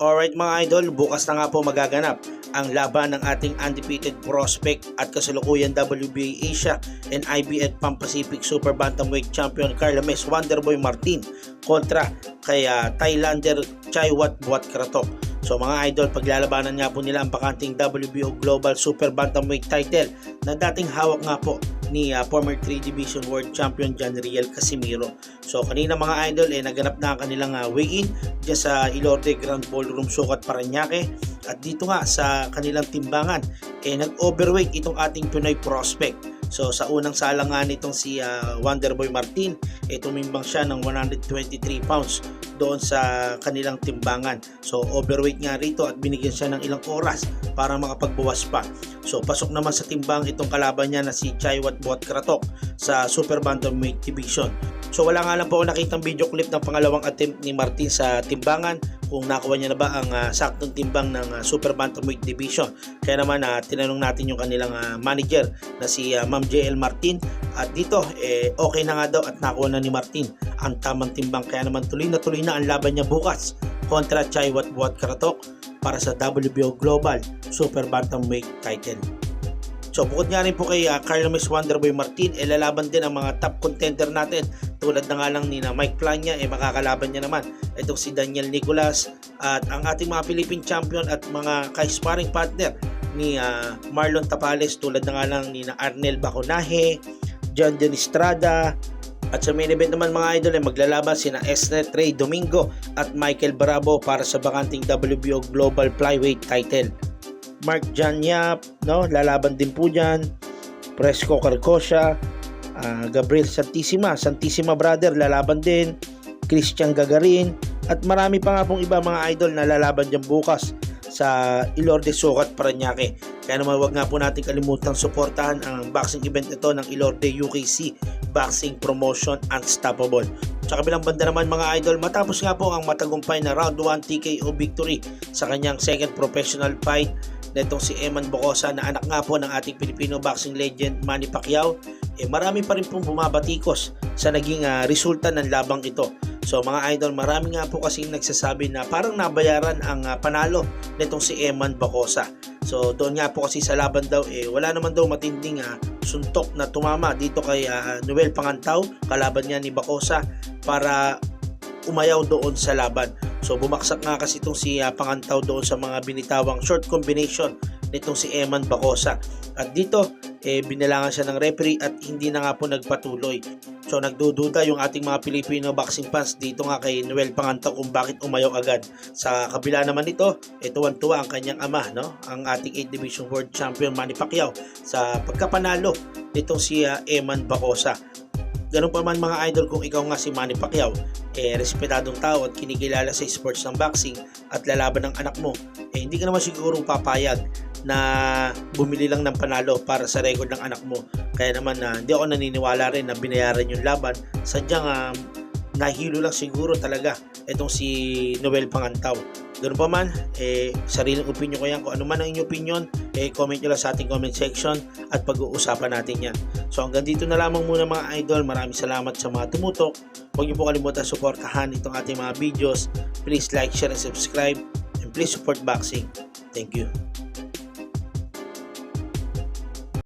Alright mga idol, bukas na nga po magaganap ang laban ng ating undefeated prospect at kasalukuyan WBA Asia and IBF Pan Pacific Super Bantamweight Champion Carlames Wonderboy Martin kontra kay ah, Thailander Chaiwat Buat Kratok. So mga idol, paglalabanan nga po nila ang bakanting WBO Global Super Bantamweight title na dating hawak nga po ni ah, former 3 Division World Champion John Riel Casimiro. So kanina mga idol, eh, naganap na ang kanilang ah, weigh-in dyan sa Ilorde Grand Ballroom Sukat Paranaque at dito nga sa kanilang timbangan eh nag-overweight itong ating Pinoy prospect. So sa unang sala nga nitong si ah, Wonderboy Martin, eh tumimbang siya ng 123 pounds doon sa kanilang timbangan. So overweight nga rito at binigyan siya ng ilang oras para makapagbawas pa. So pasok naman sa timbang itong kalaban niya na si Chaiwat Buat Kratok sa Super Bantamweight Division. So wala nga lang po ako nakitang video clip ng pangalawang attempt ni Martin sa timbangan kung nakuha niya na ba ang ah, saktong timbang ng ah, Super Bantamweight Division. Kaya naman ah, tinanong natin yung kanilang ah, manager na si ah, Ma'am JL Martin at dito eh, okay na nga daw at nakuha na ni Martin ang tamang timbang. Kaya naman tuloy na tuloy na ang laban niya bukas kontra Chaiwat Buat Karatok para sa WBO Global Super Bantamweight title. So bukod nga rin po kay uh, Carlos Wonderboy Martin, eh lalaban din ang mga top contender natin tulad na nga lang ni na Mike Plania, eh makakalaban niya naman itong si Daniel Nicolas at ang ating mga Philippine champion at mga ka-sparring partner ni ah, Marlon Tapales tulad na nga lang ni na Arnel Baconaje, John Del Estrada, at sa main event naman mga idol ay maglalaban sina Esnet Ray Domingo at Michael Bravo para sa bakanting WBO Global Flyweight title. Mark Janyap, no, lalaban din po dyan. Fresco Carcosa, ah, Gabriel Santissima, Santissima brother, lalaban din. Christian Gagarin, at marami pa nga pong iba mga idol na lalaban dyan bukas sa Ilorde Sukat Paranaque. Kaya naman wag nga po natin kalimutang suportahan ang boxing event ito ng Ilorde UKC Boxing Promotion Unstoppable. Sa kabilang banda naman mga idol, matapos nga po ang matagumpay na round 1 TKO victory sa kanyang second professional fight netong si Eman Bocosa na anak nga po ng ating Filipino boxing legend Manny Pacquiao, eh marami pa rin pong bumabatikos sa naging ah, resulta ng labang ito. So mga idol, marami nga po kasing nagsasabi na parang nabayaran ang ah, panalo nitong si Eman Bacosa. So doon nga po kasi sa laban daw, eh, wala naman daw matinding ah, suntok na tumama dito kay ah, Noel Pangantaw, kalaban niya ni Bacosa, para umayaw doon sa laban. So bumaksak nga kasi itong si ah, Pangantaw doon sa mga binitawang short combination nitong si Eman Bacosa. At dito, eh, binalangan siya ng referee at hindi na nga po nagpatuloy. So nagdududa yung ating mga Pilipino boxing fans dito nga kay Noel Pangantaw kung bakit umayaw agad. Sa kabila naman nito, eh, tuwan-tuwa ang kanyang ama, no? ang ating 8 Division World Champion Manny Pacquiao sa pagkapanalo nitong si ah, Eman Bacosa. Ganun pa man mga idol kung ikaw nga si Manny Pacquiao, eh respetadong tao at kinikilala sa sports ng boxing at lalaban ng anak mo, eh hindi ka naman siguro papayag na bumili lang ng panalo para sa record ng anak mo. Kaya naman na hindi ako naniniwala rin na binayaran yung laban. Sadyang um, nahilo lang siguro talaga itong si Noel Pangantaw. Ganun pa man, eh, sariling opinion ko yan. Kung ano man ang inyong opinion, eh, comment nyo lang sa ating comment section at pag-uusapan natin yan. So hanggang dito na lamang muna mga idol. Maraming salamat sa mga tumutok. Huwag niyo po kalimutan suportahan itong ating mga videos. Please like, share, and subscribe. And please support boxing. Thank you.